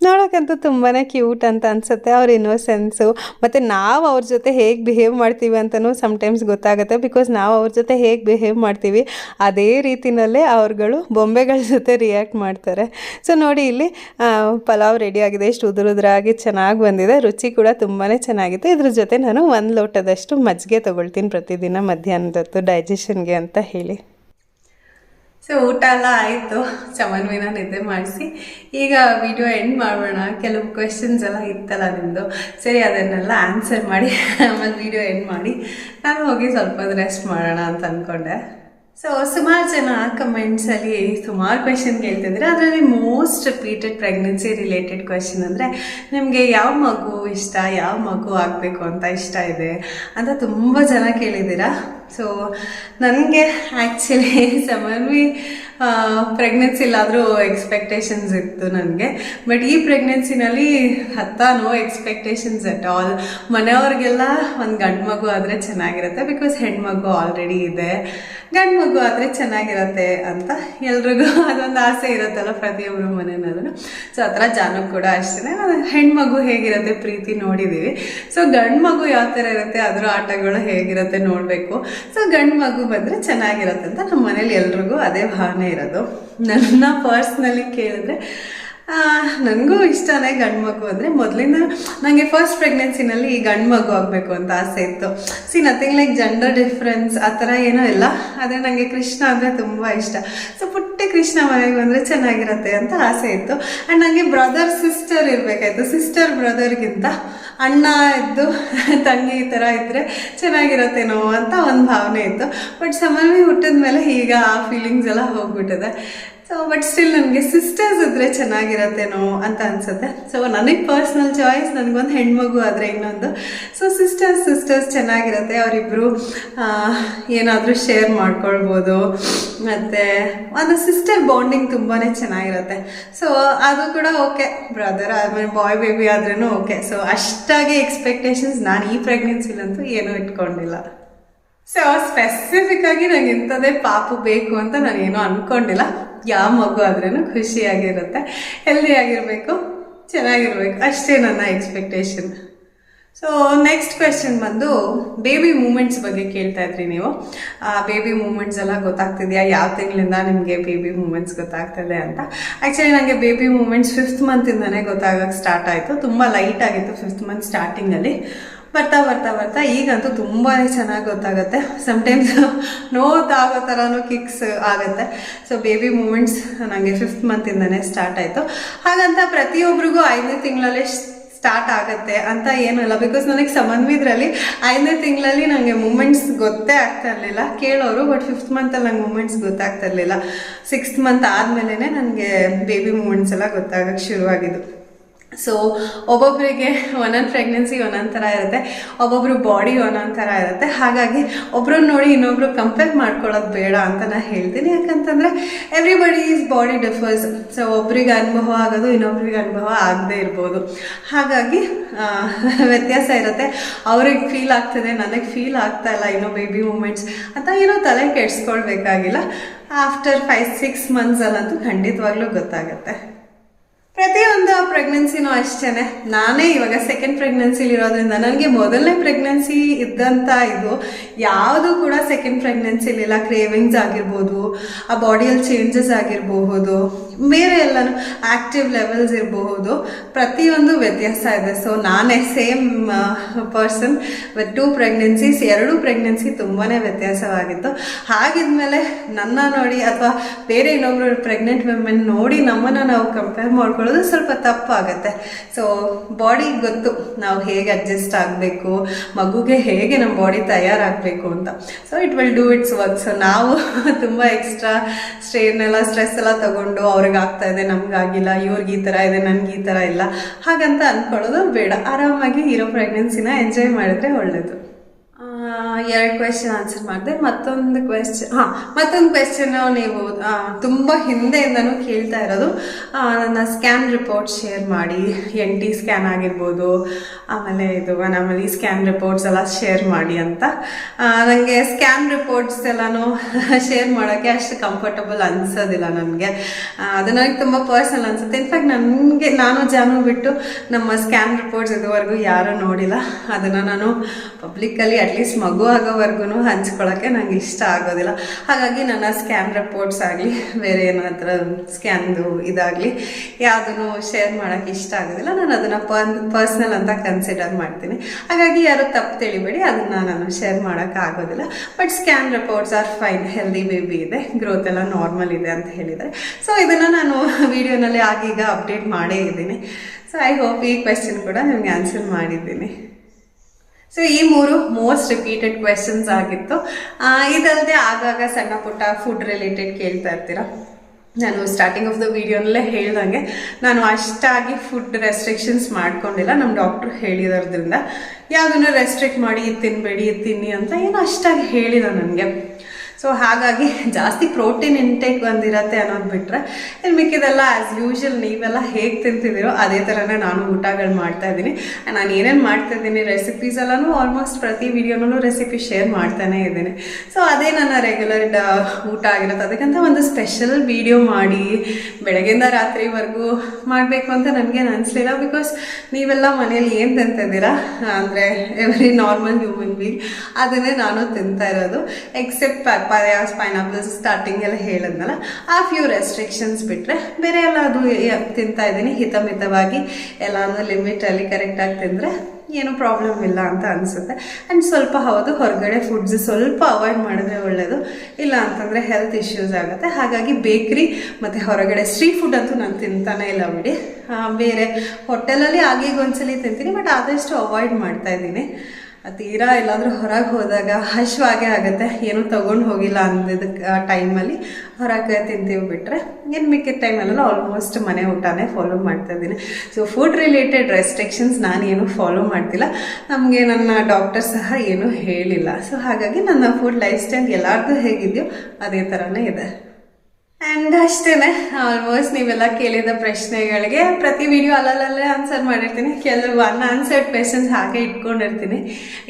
ನೋಡೋಕ್ಕಂತೂ ತುಂಬಾ ಕ್ಯೂಟ್ ಅಂತ ಅನಿಸುತ್ತೆ ಅವ್ರ ಇನ್ನೋಸೆನ್ಸು. ಮತ್ತು ನಾವು ಅವ್ರ ಜೊತೆ ಹೇಗೆ ಬಿಹೇವ್ ಮಾಡ್ತೀವಿ ಅಂತಲೂ ಸಮ್ಟೈಮ್ಸ್ ಗೊತ್ತಾಗುತ್ತೆ ಬಿಕಾಸ್ ನಾವು ಅವ್ರ ಜೊತೆ ಹೇಗೆ ಬಿಹೇವ್ ಮಾಡ್ತೀವಿ, ಅದೇ ರೀತಿಯಲ್ಲೇ ಅವ್ರುಗಳು ಬೊಂಬೆಗಳ ಜೊತೆ ರಿಯಾಕ್ಟ್ ಮಾಡ್ತಾರೆ. ಸೊ ನೋಡಿ ಇಲ್ಲಿ ಪಲಾವ್ ರೆಡಿ ಆಗಿದೆ, ಇಷ್ಟು ಉದುರುದ್ರಾಗಿ ಚೆನ್ನಾಗಿ ಬಂದಿದೆ, ರುಚಿ ಕೂಡ ತುಂಬಾ ಚೆನ್ನಾಗಿತ್ತು. ಇದ್ರ ಜೊತೆ ನಾನು ಒಂದು ಲೋಟದಷ್ಟು ಮಜ್ಜಿಗೆ ತೊಗೊಳ್ತೀನಿ ಪ್ರತಿದಿನ ಮಧ್ಯಾಹ್ನದತ್ತು ಡೈಜೆಷನ್ಗೆ ಅಂತ ಹೇಳಿ. ಸೊ ಊಟ ಎಲ್ಲ ಆಯಿತು. ಚಮನ್ವಿನ ನಿದ್ದೆ ಮಾಡಿಸಿ. ಈಗ ವಿಡಿಯೋ ಎಂಡ್ ಮಾಡೋಣ. ಕೆಲವು ಕ್ವೆಶನ್ಸ್ ಎಲ್ಲ ಇತ್ತಲ್ಲ ನಿಮ್ಮದು ಸರಿ, ಅದನ್ನೆಲ್ಲ ಆನ್ಸರ್ ಮಾಡಿ, ಆಮೇಲೆ ವಿಡಿಯೋ ಎಂಡ್ ಮಾಡಿ. ನಾನು ಹೋಗಿ ಸ್ವಲ್ಪ ರೆಸ್ಟ್ ಮಾಡೋಣ ಅಂತ ಅಂದ್ಕೊಂಡೆ ಸೊ ಸುಮಾರು ಜನ ಕಮೆಂಟ್ಸಲ್ಲಿ ಸುಮಾರು ಕ್ವೆಶನ್ ಕೇಳ್ತಿದ್ರೆ ಅದರಲ್ಲಿ most repeated pregnancy related question ಅಂದರೆ, ನಿಮಗೆ ಯಾವ ಮಗು ಇಷ್ಟ? ಯಾವ ಮಗು ಆಗಬೇಕು ಅಂತ ಇಷ್ಟ ಇದೆ? ಅಂತ ತುಂಬ ಜನ ಕೇಳಿದ್ದೀರಾ. ಸೊ ನನಗೆ ಆ್ಯಕ್ಚುಲಿ ಸಮನ್ವಿ ಪ್ರೆಗ್ನೆನ್ಸಿಲಾದರೂ ಎಕ್ಸ್ಪೆಕ್ಟೇಷನ್ಸ್ ಇತ್ತು ನನಗೆ. ಬಟ್ ಈ ಪ್ರೆಗ್ನೆನ್ಸಿನಲ್ಲಿ ಹತ್ತ ನೋ ಎಕ್ಸ್ಪೆಕ್ಟೇಷನ್ಸ್ ಅಟ್ ಆಲ್ ಮನೆಯವ್ರಿಗೆಲ್ಲ ಒಂದು ಗಂಡು ಮಗು ಆದರೆ ಚೆನ್ನಾಗಿರುತ್ತೆ ಬಿಕಾಸ್ ಹೆಣ್ಮಗು ಆಲ್ರೆಡಿ ಇದೆ. ಗಂಡು ಮಗು ಆದರೆ ಚೆನ್ನಾಗಿರುತ್ತೆ ಅಂತ ಎಲ್ರಿಗೂ ಅದೊಂದು ಆಸೆ ಇರುತ್ತಲ್ಲ ಪ್ರತಿಯೊಬ್ಬರು ಮನೆಯಲ್ಲೂ ಸೊ ಆ ಥರ ಜಾನು ಕೂಡ ಅಷ್ಟೇ ಹೆಣ್ಮಗು ಹೇಗಿರುತ್ತೆ ಪ್ರೀತಿ ನೋಡಿದ್ದೀವಿ ಸೊ ಗಂಡು ಮಗು ಯಾವ ಥರ ಇರುತ್ತೆ, ಅದರ ಆಟಗಳು ಹೇಗಿರುತ್ತೆ ನೋಡಬೇಕು. ಸೊ ಗಂಡು ಮಗು ಬಂದರೆ ಚೆನ್ನಾಗಿರುತ್ತೆ ಅಂತ ನಮ್ಮ ಮನೇಲಿ ಎಲ್ರಿಗೂ ಅದೇ ಭಾವನೆ ಇರೋದು. ನನ್ನ ಪರ್ಸ್ನಲಿ ಕೇಳಿದ್ರೆ ನನಗೂ ಇಷ್ಟನೇ ಗಂಡು ಮಗು ಅಂದರೆ ಮೊದಲಿಂದ ನನಗೆ ಫಸ್ಟ್ ಪ್ರೆಗ್ನೆನ್ಸಿನಲ್ಲಿ ಗಂಡು ಮಗು ಆಗಬೇಕು ಅಂತ ಆಸೆ ಇತ್ತು. See nothing like gender difference ಆ ಥರ ಏನೂ ಇಲ್ಲ. ಆದರೆ ನನಗೆ ಕೃಷ್ಣ ಅಂದರೆ ತುಂಬ ಇಷ್ಟ. ಸೊ ಪುಟ್ಟ ಕೃಷ್ಣ ಮನೆಗೆ ಬಂದರೆ ಚೆನ್ನಾಗಿರುತ್ತೆ ಅಂತ ಆಸೆ ಇತ್ತು. ಆ್ಯಂಡ್ ನನಗೆ ಬ್ರದರ್ ಸಿಸ್ಟರ್ ಇರಬೇಕಾಯ್ತು. ಸಿಸ್ಟರ್ ಬ್ರದರ್ಗಿಂತ ಅಣ್ಣ ಇದ್ದು, ತಂಗಿ ಈ ಥರ ಇದ್ದರೆ ಚೆನ್ನಾಗಿರತ್ತೇನೋ ಅಂತ ಒಂದು ಭಾವನೆ ಇತ್ತು. ಬಟ್ ಸಮನ್ವಿ ಹುಟ್ಟಿದ ಮೇಲೆ ಈಗ ಆ ಫೀಲಿಂಗ್ಸ್ ಎಲ್ಲ ಹೋಗ್ಬಿಟ್ಟಿದೆ. ಸೊ ಬಟ್ ಸ್ಟಿಲ್ ನನಗೆ ಸಿಸ್ಟರ್ಸ್ ಇದ್ರೆ ಚೆನ್ನಾಗಿರತ್ತೇನೋ ಅಂತ ಅನ್ಸುತ್ತೆ. ಸೊ ನನಗೆ ಪರ್ಸ್ನಲ್ ಚಾಯ್ಸ್ ನನಗೊಂದು ಹೆಣ್ಮಗು ಆದರೆ ಇನ್ನೊಂದು. ಸೊ ಸಿಸ್ಟರ್ಸ್ ಸಿಸ್ಟರ್ಸ್ ಚೆನ್ನಾಗಿರುತ್ತೆ. ಅವರಿಬ್ಬರು ಏನಾದರೂ ಶೇರ್ ಮಾಡ್ಕೊಳ್ಬೋದು. ಮತ್ತು ಒಂದು ಸಿಸ್ಟರ್ ಬಾಂಡಿಂಗ್ ತುಂಬಾ ಚೆನ್ನಾಗಿರುತ್ತೆ. ಸೊ ಅದು ಕೂಡ ಓಕೆ ಬ್ರದರ್ ಆಮೇಲೆ ಬಾಯ್ ಬೇಬಿ ಆದ್ರೂ ಓಕೆ ಸೊ ಅಷ್ಟಾಗಿ ಎಕ್ಸ್ಪೆಕ್ಟೇಷನ್ಸ್ ನಾನು ಈ ಪ್ರೆಗ್ನೆನ್ಸಿಲಂತೂ ಏನೂ ಇಟ್ಕೊಂಡಿಲ್ಲ. ಸೊ ಸ್ಪೆಸಿಫಿಕ್ ಆಗಿ ನಂಗೆ ಇಂಥದ್ದೇ ಪಾಪು ಬೇಕು ಅಂತ ನಾನು ಏನೂ ಅನ್ಕೊಂಡಿಲ್ಲ. ಯಾವ ಮಗು ಆದ್ರೂ ಖುಷಿಯಾಗಿರುತ್ತೆ. ಹೆಲ್ದಿ ಆಗಿರಬೇಕು, ಚೆನ್ನಾಗಿರ್ಬೇಕು. ಅಷ್ಟೇ ನನ್ನ ಎಕ್ಸ್ಪೆಕ್ಟೇಷನ್ ಸೊ ನೆಕ್ಸ್ಟ್ ಕ್ವೆಶನ್ ಬಂದು ಬೇಬಿ ಮೂಮೆಂಟ್ಸ್ ಬಗ್ಗೆ ಕೇಳ್ತಾ ಇದ್ರಿ ನೀವು. ಬೇಬಿ ಮೂಮೆಂಟ್ಸ್ ಎಲ್ಲ ಗೊತ್ತಾಗ್ತಿದೆಯಾ? ಯಾವ ತಿಂಗಳಿಂದ ನಿಮಗೆ ಬೇಬಿ ಮೂಮೆಂಟ್ಸ್ ಗೊತ್ತಾಗ್ತದೆ ಅಂತ? ಆ್ಯಕ್ಚುಲಿ ನನಗೆ ಬೇಬಿ ಮೂಮೆಂಟ್ಸ್ ಫಿಫ್ತ್ ಮಂತಿಂದನೇ ಗೊತ್ತಾಗೋಕ್ಕೆ ಸ್ಟಾರ್ಟ್ ಆಯಿತು. ತುಂಬ ಲೈಟ್ ಆಗಿತ್ತು ಫಿಫ್ತ್ ಮಂತ್ ಸ್ಟಾರ್ಟಿಂಗಲ್ಲಿ ಬರ್ತಾ ಬರ್ತಾ ಬರ್ತಾ, ಈಗಂತೂ ತುಂಬಾ ಚೆನ್ನಾಗಿ ಗೊತ್ತಾಗುತ್ತೆ. ಸಮಟೈಮ್ಸ್ ನೋತ್ ಆಗೋ ಥರನೂ ಕಿಕ್ಸ್ ಆಗುತ್ತೆ. ಸೊ ಬೇಬಿ ಮೂಮೆಂಟ್ಸ್ ನನಗೆ ಫಿಫ್ತ್ ಮಂತಿಂದನೇ ಸ್ಟಾರ್ಟ್ ಆಯಿತು. ಹಾಗಂತ ಪ್ರತಿಯೊಬ್ಬರಿಗೂ ಐದನೇ ತಿಂಗಳಲ್ಲೇ ಸ್ಟಾರ್ಟ್ ಆಗುತ್ತೆ ಅಂತ ಏನೂ ಇಲ್ಲ. ಬಿಕಾಸ್ ನನಗೆ ಸಮನ್ವಿದ್ರಲ್ಲಿ ಐದನೇ ತಿಂಗಳಲ್ಲಿ ನನಗೆ ಮೂಮೆಂಟ್ಸ್ ಗೊತ್ತೇ ಆಗ್ತಾ ಇರಲಿಲ್ಲ. ಕೇಳೋರು ಬಟ್ ಫಿಫ್ತ್ ಮಂತಲ್ಲಿ ನಂಗೆ ಮೂಮೆಂಟ್ಸ್ ಗೊತ್ತಾಗ್ತಾ ಇರಲಿಲ್ಲ. ಸಿಕ್ಸ್ತ್ ಮಂತ್ ಆದಮೇಲೆ ನನಗೆ ಬೇಬಿ ಮೂಮೆಂಟ್ಸ್ ಎಲ್ಲ ಗೊತ್ತಾಗಕ್ಕೆ ಶುರುವಾಗಿದ್ದು. ಸೊ ಒಬ್ಬೊಬ್ಬರಿಗೆ ಒಂದೊಂದು ಪ್ರೆಗ್ನೆನ್ಸಿ ಒಂದೊಂದು ಥರ ಇರುತ್ತೆ. ಒಬ್ಬೊಬ್ರು ಬಾಡಿ ಒಂದೊಂದು ಥರ ಇರುತ್ತೆ. ಹಾಗಾಗಿ ಒಬ್ಬರನ್ನ ನೋಡಿ ಇನ್ನೊಬ್ರು ಕಂಪೇರ್ ಮಾಡ್ಕೊಳ್ಳೋದು ಬೇಡ ಅಂತ ನಾನು ಹೇಳ್ತೀನಿ. ಯಾಕಂತಂದರೆ everybody is body differs so ಒಬ್ರಿಗೆ ಅನುಭವ ಆಗೋದು, ಇನ್ನೊಬ್ರಿಗೆ ಅನುಭವ ಆಗದೇ ಇರ್ಬೋದು. ಹಾಗಾಗಿ ವ್ಯತ್ಯಾಸ ಇರುತ್ತೆ. ಅವ್ರಿಗೆ ಫೀಲ್ ಆಗ್ತದೆ, ನನಗೆ ಫೀಲ್ ಆಗ್ತಾ ಇಲ್ಲ, ಇನ್ನೋ ಬೇಬಿ ಮೂಮೆಂಟ್ಸ್ ಅಂತ ಏನೋ ತಲೆ ಕೆಡಿಸ್ಕೊಳ್ಬೇಕಾಗಿಲ್ಲ. ಆಫ್ಟರ್ ಫೈವ್ ಸಿಕ್ಸ್ ಮಂತ್ಸಲ್ಲಂತೂ ಖಂಡಿತವಾಗ್ಲೂ ಗೊತ್ತಾಗುತ್ತೆ. ಪ್ರೆಗ್ನೆನ್ಸಿನೂ ಅಷ್ಟೇ ನಾನೇ ಇವಾಗ ಸೆಕೆಂಡ್ ಪ್ರೆಗ್ನೆನ್ಸಿಲಿ ಇರೋದ್ರಿಂದ ನನಗೆ ಮೊದಲನೇ ಪ್ರೆಗ್ನೆನ್ಸಿ ಇದ್ದಂಥ ಇದು ಯಾವುದು ಕೂಡ ಸೆಕೆಂಡ್ ಪ್ರೆಗ್ನೆನ್ಸಿಲಿಲ್ಲ ಕ್ರೇವಿಂಗ್ಸ್ ಆಗಿರ್ಬೋದು, ಆ ಬಾಡಿಯಲ್ಲಿ ಚೇಂಜಸ್ ಆಗಿರಬಹುದು, ಬೇರೆ ಎಲ್ಲನೂ ಆ್ಯಕ್ಟಿವ್ ಲೆವೆಲ್ಸ್ ಇರಬಹುದು. ಪ್ರತಿಯೊಂದು ವ್ಯತ್ಯಾಸ ಇದೆ. ಸೊ ನಾನೇ same person with two pregnancies ಎರಡೂ ಪ್ರೆಗ್ನೆನ್ಸಿ ತುಂಬಾ ವ್ಯತ್ಯಾಸವಾಗಿತ್ತು. ಹಾಗಿದ್ಮೇಲೆ ನನ್ನ ನೋಡಿ ಅಥವಾ ಬೇರೆ ಇನ್ನೊಬ್ರು ಪ್ರೆಗ್ನೆಂಟ್ ವಿಮೆನ್ ನೋಡಿ ನಮ್ಮನ್ನು ನಾವು ಕಂಪೇರ್ ಮಾಡ್ಕೊಳ್ಳೋದು ಸ್ವಲ್ಪ ತಪ್ಪಾಗತ್ತೆ ಸೊ ಬಾಡಿ ಗೊತ್ತು ನಾವು ಹೇಗೆ ಅಡ್ಜಸ್ಟ್ ಆಗಬೇಕು, ಮಗುಗೆ ಹೇಗೆ ನಮ್ಮ ಬಾಡಿ ತಯಾರಾಗಬೇಕು ಅಂತ. So it will do its work so ನಾವು ತುಂಬ ಎಕ್ಸ್ಟ್ರಾ ಸ್ಟ್ರೇನ್ ಎಲ್ಲ ಸ್ಟ್ರೆಸ್ ಎಲ್ಲ ತಗೊಂಡು ಅವ್ರಿಗೆ ಆಗ್ತಾ ಇದೆ ನಮಗಾಗಿಲ್ಲ ಇವ್ರಿಗೆ ಈ ಥರ ಇದೆ, ನನಗೆ ಈ ಥರ ಇಲ್ಲ. ಹಾಗಂತ ಅಂದ್ಕೊಳ್ಳೋದು ಬೇಡ. ಆರಾಮಾಗಿ ಇರೋ ಪ್ರೆಗ್ನೆನ್ಸಿನ ಎಂಜಾಯ್ ಮಾಡಿದ್ರೆ ಒಳ್ಳೇದು. ಎರಡು ಕ್ವೆಶನ್ ಆನ್ಸರ್ ಮಾಡಿದೆ. ಮತ್ತೊಂದು ಕ್ವೆಶ್ಚನ್ ಹಾಂ, ಮತ್ತೊಂದು ಕ್ವೆಶ್ಚನ್ ನೀವು ತುಂಬ ಹಿಂದೆಯಿಂದನೂ ಕೇಳ್ತಾ ಇರೋದು. ನನ್ನ ಸ್ಕ್ಯಾನ್ ರಿಪೋರ್ಟ್ ಶೇರ್ ಮಾಡಿ. ಎನ್ ಟಿ ಸ್ಕ್ಯಾನ್ ಆಗಿರ್ಬೋದು, ಆಮೇಲೆ ಇದು ಅನಾಮಲಿ ಸ್ಕ್ಯಾನ್ ರಿಪೋರ್ಟ್ಸ್ ಎಲ್ಲ ಶೇರ್ ಮಾಡಿ ಅಂತ. ನನಗೆ ಸ್ಕ್ಯಾನ್ ರಿಪೋರ್ಟ್ಸ್ ಎಲ್ಲನೂ ಶೇರ್ ಮಾಡೋಕ್ಕೆ ಅಷ್ಟು ಕಂಫರ್ಟಬಲ್ ಅನ್ಸೋದಿಲ್ಲ ನನಗೆ. ಅದು ನನಗೆ ತುಂಬ ಪರ್ಸನಲ್ ಅನ್ಸುತ್ತೆ. ಇನ್ಫ್ಯಾಕ್ಟ್ ನನಗೆ, ನಾನು ಜಾನು ಬಿಟ್ಟು ನಮ್ಮ ಸ್ಕ್ಯಾನ್ ರಿಪೋರ್ಟ್ಸ್ ಇದುವರೆಗೂ ಯಾರೂ ನೋಡಿಲ್ಲ. ಅದನ್ನು ನಾನು ಪಬ್ಲಿಕ್ಕಲ್ಲಿ ಅಟ್ಲೀಸ್ಟ್ ಮಗು ಆಗೋವರೆಗೂ ಹಂಚ್ಕೊಳ್ಳೋಕ್ಕೆ ನಂಗೆ ಇಷ್ಟ ಆಗೋದಿಲ್ಲ. ಹಾಗಾಗಿ ನನ್ನ ಸ್ಕ್ಯಾನ್ ರಿಪೋರ್ಟ್ಸ್ ಆಗಲಿ, ಬೇರೆ ಏನಾದ್ರ ಸ್ಕ್ಯಾನ್ದು ಇದಾಗಲಿ, ಯಾವುದನ್ನು ಶೇರ್ ಮಾಡೋಕ್ಕೆ ಇಷ್ಟ ಆಗೋದಿಲ್ಲ. ನಾನು ಅದನ್ನು ಪರ್ಸ್ನಲ್ ಅಂತ ಕನ್ಸಿಡರ್ ಮಾಡ್ತೀನಿ. ಹಾಗಾಗಿ ಯಾರು ತಪ್ಪು ತಿಳಿಬೇಡಿ, ಅದನ್ನು ನಾನು ಶೇರ್ ಮಾಡೋಕ್ಕೆ ಆಗೋದಿಲ್ಲ. But scan reports are fine healthy baby ಇದೆ ಗ್ರೋತ್ ಎಲ್ಲ ನಾರ್ಮಲ್ ಇದೆ ಅಂತ ಹೇಳಿದರೆ ಸೊ ಇದನ್ನು ನಾನು ವಿಡಿಯೋನಲ್ಲಿ ಆಗೀಗ ಅಪ್ಡೇಟ್ ಮಾಡೇ ಇದ್ದೀನಿ. ಸೊ ಐ ಹೋಪ್ ಈ ಕ್ವೆಶನ್ ಕೂಡ ನಿಮಗೆ ಆನ್ಸರ್ ಮಾಡಿದ್ದೀನಿ. ಸೊ ಈ ಮೂರು ಮೋಸ್ಟ್ ರಿಪೀಟೆಡ್ ಕ್ವೆಶನ್ಸ್ ಆಗಿತ್ತು. ಇದಲ್ಲದೆ ಆಗಾಗ ಸಣ್ಣ ಪುಟ್ಟ ಫುಡ್ ರಿಲೇಟೆಡ್ ಕೇಳ್ತಾ ಇರ್ತೀರಾ? ನಾನು ಸ್ಟಾರ್ಟಿಂಗ್ ಆಫ್ ದ ವಿಡಿಯೋನಲ್ಲೇ ಹೇಳ್ದಂಗೆ, ನಾನು ಅಷ್ಟಾಗಿ ಫುಡ್ ರೆಸ್ಟ್ರಿಕ್ಷನ್ಸ್ ಮಾಡ್ಕೊಂಡಿಲ್ಲ. ನಮ್ಮ ಡಾಕ್ಟ್ರು ಹೇಳಿರೋದ್ರಿಂದ, ಯಾವುದನ್ನು ರೆಸ್ಟ್ರಿಕ್ಟ್ ಮಾಡಿ, ಇದು ತಿನ್ನಬೇಡಿ ತಿನ್ನಿ ಅಂತ ಏನು ಅಷ್ಟಾಗಿ ಹೇಳಿಲ್ಲ ನನಗೆ. ಸೊ ಹಾಗಾಗಿ ಜಾಸ್ತಿ ಪ್ರೋಟೀನ್ ಇಂಟೇಕ್ ಬಂದಿರತ್ತೆ ಅನ್ನೋದು ಬಿಟ್ಟರೆ ಇನ್ನು ಮಿಕ್ಕಿದೆಲ್ಲ ಆ್ಯಸ್ ಯೂಶ್ವಲ್ ನೀವೆಲ್ಲ ಹೇಗೆ ತಿಂತಿದ್ದೀರೋ ಅದೇ ಥರನೇ ನಾನು ಊಟಗಳು ಮಾಡ್ತಾ ಇದ್ದೀನಿ. ನಾನು ಏನೇನು ಮಾಡ್ತಾ ಇದ್ದೀನಿ ರೆಸಿಪೀಸ್ ಎಲ್ಲನೂ ಆಲ್ಮೋಸ್ಟ್ ಪ್ರತಿ ವಿಡಿಯೋನಲ್ಲೂ ರೆಸಿಪಿ ಶೇರ್ ಮಾಡ್ತಾನೆ ಇದ್ದೀನಿ. ಸೊ ಅದೇ ನನ್ನ ರೆಗ್ಯುಲರ್ ಊಟ ಆಗಿರುತ್ತೆ. ಅದಕ್ಕಂತ ಒಂದು ಸ್ಪೆಷಲ್ ವಿಡಿಯೋ ಮಾಡಿ ಬೆಳಗಿಂದ ರಾತ್ರಿವರೆಗೂ ಮಾಡಬೇಕು ಅಂತ ನನಗೇನು ಅನಿಸ್ಲಿಲ್ಲ. ಬಿಕಾಸ್ ನೀವೆಲ್ಲ ಮನೇಲಿ ಏನು ತಿಂತಿದ್ದೀರಾ? ಅಂದರೆ ಎವ್ರಿ ನಾರ್ಮಲ್ ಹ್ಯೂಮನ್ ಬೀಂಗ್ ಅದನ್ನೇ ನಾನು ತಿಂತಾ ಇರೋದು. ಎಕ್ಸೆಪ್ಟ್ ಪಪ್ಪಾಯಾಸ್ ಪೈನಾಪಲ್ಸ್ ಸ್ಟಾರ್ಟಿಂಗ್ ಎಲ್ಲ ಹೇಳಿದ್ನಲ್ಲ, ಆ ಫ್ಯೂ ರೆಸ್ಟ್ರಿಕ್ಷನ್ಸ್ ಬಿಟ್ಟರೆ ಬೇರೆ ಎಲ್ಲ ಅದು ತಿಂತಾ ಇದ್ದೀನಿ. ಹಿತಮಿತವಾಗಿ ಎಲ್ಲಾನು ಲಿಮಿಟಲ್ಲಿ ಕರೆಕ್ಟಾಗಿ ತಿಂದರೆ ಏನು ಪ್ರಾಬ್ಲಮ್ ಇಲ್ಲ ಅಂತ ಅನಿಸುತ್ತೆ. ಆ್ಯಂಡ್ ಸ್ವಲ್ಪ ಹೌದು, ಹೊರಗಡೆ ಫುಡ್ಸ್ ಸ್ವಲ್ಪ ಅವಾಯ್ಡ್ ಮಾಡಿದ್ರೆ ಒಳ್ಳೆಯದು ಇಲ್ಲ ಅಂತಂದರೆ ಹೆಲ್ತ್ ಇಶ್ಯೂಸ್ ಆಗುತ್ತೆ. ಹಾಗಾಗಿ ಬೇಕ್ರಿ ಮತ್ತು ಹೊರಗಡೆ ಸ್ಟ್ರೀಟ್ ಫುಡ್ ಅಂತೂ ನಾನು ತಿಂತಾನೆ ಇಲ್ಲ ಬಿಡಿ. ಬೇರೆ ಹೋಟೆಲಲ್ಲಿ ಆಗೀಗ ಒಂದ್ಸಲಿ ತಿಂತೀನಿ ಬಟ್ ಆದಷ್ಟು ಅವಾಯ್ಡ್ ಮಾಡ್ತಾ ಇದ್ದೀನಿ. ತೀರಾ ಎಲ್ಲಾದರೂ ಹೊರಗೆ ಹೋದಾಗ ಹಶ್ವಾಗೆ ಆಗುತ್ತೆ. ಏನೂ ತೊಗೊಂಡು ಹೋಗಿಲ್ಲ ಅಂದಿದ್ದಕ್ಕೆ ಟೈಮಲ್ಲಿ ಹೊರಗೆ ತಿಂತೀವಿ ಬಿಟ್ಟರೆ ಏನು ಮಿಕ್ಕಿದ ಟೈಮಲ್ಲೆಲ್ಲ ಆಲ್ಮೋಸ್ಟ್ ಮನೆ ಊಟನೇ ಫಾಲೋ ಮಾಡ್ತಾ ಇದ್ದೀನಿ. ಸೊ ಫುಡ್ ರಿಲೇಟೆಡ್ ರೆಸ್ಟ್ರಿಕ್ಷನ್ಸ್ ನಾನೇನು ಫಾಲೋ ಮಾಡ್ತಿಲ್ಲ. ನಮಗೆ ನನ್ನ ಡಾಕ್ಟರ್ ಸಹ ಏನೂ ಹೇಳಿಲ್ಲ. ಸೊ ಹಾಗಾಗಿ ನನ್ನ ಫುಡ್ ಲೈಫ್ ಸ್ಟೈಲ್ ಎಲ್ಲರದ್ದು ಹೇಗಿದೆಯೋ ಅದೇ ಥರನೇ ಇದೆ. ಆ್ಯಂಡ್ ಅಷ್ಟೇ ಆಲ್ಮೋಸ್ಟ್ ನೀವೆಲ್ಲ ಕೇಳಿದ ಪ್ರಶ್ನೆಗಳಿಗೆ ಪ್ರತಿ ವಿಡಿಯೋ ಅಲ್ಲಲ್ಲೇ ಆನ್ಸರ್ ಮಾಡಿರ್ತೀನಿ. ಕೆಲವು ಅನ್ಆನ್ಸರ್ಡ್ ಕ್ವೆಶನ್ಸ್ ಹಾಗೆ ಇಟ್ಕೊಂಡಿರ್ತೀನಿ.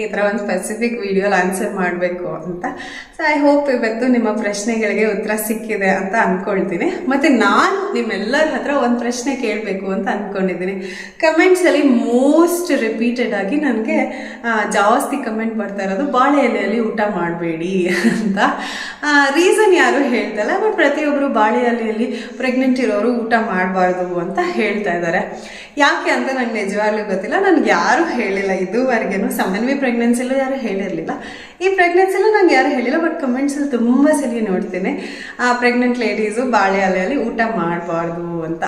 ಈ ಥರ ಒಂದು ಸ್ಪೆಸಿಫಿಕ್ ವಿಡಿಯೋಲಿ ಆನ್ಸರ್ ಮಾಡಬೇಕು ಅಂತ. ಸೊ ಐ ಹೋಪ್ ಇವತ್ತು ನಿಮ್ಮ ಪ್ರಶ್ನೆಗಳಿಗೆ ಉತ್ತರ ಸಿಕ್ಕಿದೆ ಅಂತ ಅಂದ್ಕೊಳ್ತೀನಿ ಮತ್ತು ನಾನು ನಿಮ್ಮೆಲ್ಲರ ಹತ್ರ ಒಂದು ಪ್ರಶ್ನೆ ಕೇಳಬೇಕು ಅಂತ ಅಂದ್ಕೊಂಡಿದ್ದೀನಿ ಕಮೆಂಟ್ಸಲ್ಲಿ ಮೋಸ್ಟ್ ರಿಪೀಟೆಡ್ ಆಗಿ ನನಗೆ ಜಾಸ್ತಿ ಕಮೆಂಟ್ ಬರ್ತಾ ಇರೋದು, ಬಾಳೆ ಎಲೆಯಲ್ಲಿ ಊಟ ಮಾಡಬೇಡಿ ಅಂತ. ರೀಸನ್ ಯಾರು ಹೇಳ್ತಲ್ಲ ಬಟ್ ಪ್ರತಿಯೊಬ್ಬರು ಬಾಳೆ ಎಲೆಯಲ್ಲಿ ಪ್ರೆಗ್ನೆಂಟ್ ಇರೋರು ಊಟ ಮಾಡಬಾರ್ದು ಅಂತ ಹೇಳ್ತಾ ಇದ್ದಾರೆ. ಯಾಕೆ ಅಂತ ನನಗೆ ನಿಜವಾಗ್ಲೂ ಗೊತ್ತಿಲ್ಲ. ನನಗೆ ಯಾರು ಹೇಳಿಲ್ಲ, ಇದುವರೆಗೇನು ಸಾಮಾನ್ಯ ಪ್ರೆಗ್ನೆನ್ಸಿಲೂ ಯಾರು ಹೇಳಿರಲಿಲ್ಲ. ಈ ಪ್ರೆಗ್ನೆನ್ಸಿಲೂ ನಂಗೆ ಯಾರು ಹೇಳಿಲ್ಲ ಬಟ್ ಕಮೆಂಟ್ಸಲ್ಲಿ ತುಂಬ ಸಲ ಆ ಪ್ರೆಗ್ನೆಂಟ್ ಲೇಡೀಸು ಬಾಳೆ ಅಲೆಯಲ್ಲಿ ಊಟ ಮಾಡಬಾರ್ದು ಅಂತ.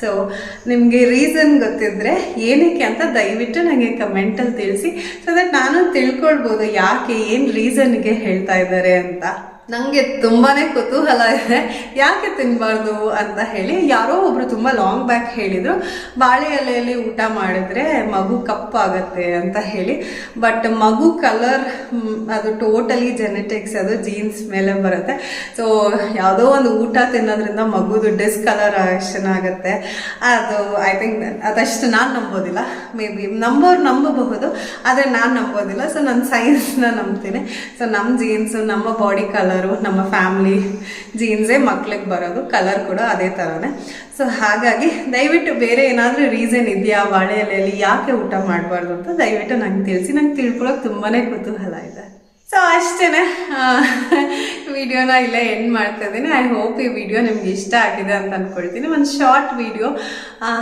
ಸೊ ನಿಮಗೆ ರೀಸನ್ ಗೊತ್ತಿದ್ರೆ ಏನಕ್ಕೆ ಅಂತ ದಯವಿಟ್ಟು ನನಗೆ ಕಮೆಂಟಲ್ಲಿ ತಿಳಿಸಿ ಸೊ ದಟ್ ನಾನು ತಿಳ್ಕೊಳ್ಬೋದು ಯಾಕೆ, ಏನು ರೀಸನ್ಗೆ ಹೇಳ್ತಾ ಇದ್ದಾರೆ ಅಂತ. ನನಗೆ ತುಂಬಾನೇ ಕುತೂಹಲ ಇದೆ. ಯಾಕೆ ತಿನ್ನಬಾರ್ದು ಅಂತ ಹೇಳಿ ಯಾರೋ ಒಬ್ರು ತುಂಬ ಲಾಂಗ್ ಬ್ಯಾಕ್ ಹೇಳಿದ್ರು. ಬಾಳೆ ಎಲೆಯಲ್ಲಿ ಊಟ ಮಾಡಿದ್ರೆ ಮಗು ಕಪ್ಪಾಗತ್ತೆ ಅಂತ ಹೇಳಿ. ಬಟ್ ಮಗು ಕಲರ್ ಅದು ಟೋಟಲಿ ಜೆನೆಟಿಕ್ಸ್ ಅದು ಜೀನ್ಸ್ ಮೇಲೆ ಬರುತ್ತೆ. ಸೊ ಯಾವುದೋ ಒಂದು ಊಟ ತಿನ್ನೋದ್ರಿಂದ ಮಗುದು ಡಿಸ್ಕಲರೇಷನ್ ಆಗುತ್ತೆ. ಅದು ಐ ಥಿಂಕ್ ಅದಷ್ಟು ನಾನು ನಂಬೋದಿಲ್ಲ. ಮೇ ಬಿ ನಂಬೋರು ನಂಬಬಹುದು, ಆದರೆ ನಾನು ನಂಬೋದಿಲ್ಲ. ಸೊ ನಾನು ಸೈನ್ಸ್ನ ನಂಬ್ತೀನಿ. ಸೊ ನಮ್ಮ ಜೀನ್ಸು ನಮ್ಮ ಬಾಡಿ ಕಲರು ನಮ್ಮ ಫ್ಯಾಮ್ಲಿ ಜೀನ್ಸೇ ಮಕ್ಳಿಗೆ ಬರೋದು ಕಲರ್ ಕೂಡ ಅದೇ ಥರನೇ ಸೊ ಹಾಗಾಗಿ ದಯವಿಟ್ಟು ಬೇರೆ ಏನಾದರೂ ರೀಸನ್ ಇದೆಯಾ ಬಾಳೆ ಎಲೆಯಲ್ಲಿ ಯಾಕೆ ಊಟ ಮಾಡಬಾರ್ದು ಅಂತ ದಯವಿಟ್ಟು ನಂಗೆ ತಿಳಿಸಿ, ನಂಗೆ ತಿಳ್ಕೊಳಕ್ಕೆ ತುಂಬಾ ಕುತೂಹಲ ಇದೆ. ಸೊ ಅಷ್ಟೇನೆ. ವಿಡಿಯೋನ ಇಲ್ಲ ಎಂಡ್ ಮಾಡ್ತಾ ಇದ್ದೀನಿ. ಐ ಹೋಪ್ ಈ ವಿಡಿಯೋ ನಿಮ್ಗೆ ಇಷ್ಟ ಆಗಿದೆ ಅಂತ ಅಂದ್ಕೊಳ್ತೀನಿ ಒಂದು ಶಾರ್ಟ್ ವಿಡಿಯೋ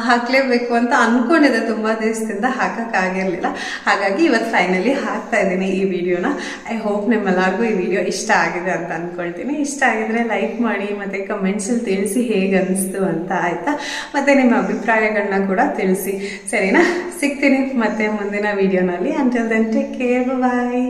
ಹಾಕಲೇಬೇಕು ಅಂತ ಅಂದ್ಕೊಂಡಿದ್ದೆ ತುಂಬ ದಿವಸದಿಂದ. ಹಾಕೋಕ್ಕಾಗಿರಲಿಲ್ಲ ಹಾಗಾಗಿ ಇವತ್ತು ಫೈನಲಿ ಹಾಕ್ತಾ ಇದ್ದೀನಿ ಈ ವಿಡಿಯೋನ ಐ ಹೋಪ್ ನಿಮ್ಮೆಲ್ಲರಿಗೂ ಈ ವಿಡಿಯೋ ಇಷ್ಟ ಆಗಿದೆ ಅಂತ ಅಂದ್ಕೊಳ್ತೀನಿ ಇಷ್ಟ ಆಗಿದ್ರೆ ಲೈಕ್ ಮಾಡಿ, ಮತ್ತು ಕಮೆಂಟ್ಸಲ್ಲಿ ತಿಳಿಸಿ ಹೇಗೆ ಅನಿಸ್ತು ಅಂತ ಆಯಿತಾ? ಮತ್ತು ನಿಮ್ಮ ಅಭಿಪ್ರಾಯಗಳನ್ನ ಕೂಡ ತಿಳಿಸಿ. ಸರಿನಾ? ಸಿಗ್ತೀನಿ ಮತ್ತೆ ಮುಂದಿನ ವಿಡಿಯೋನಲ್ಲಿ until then take care bye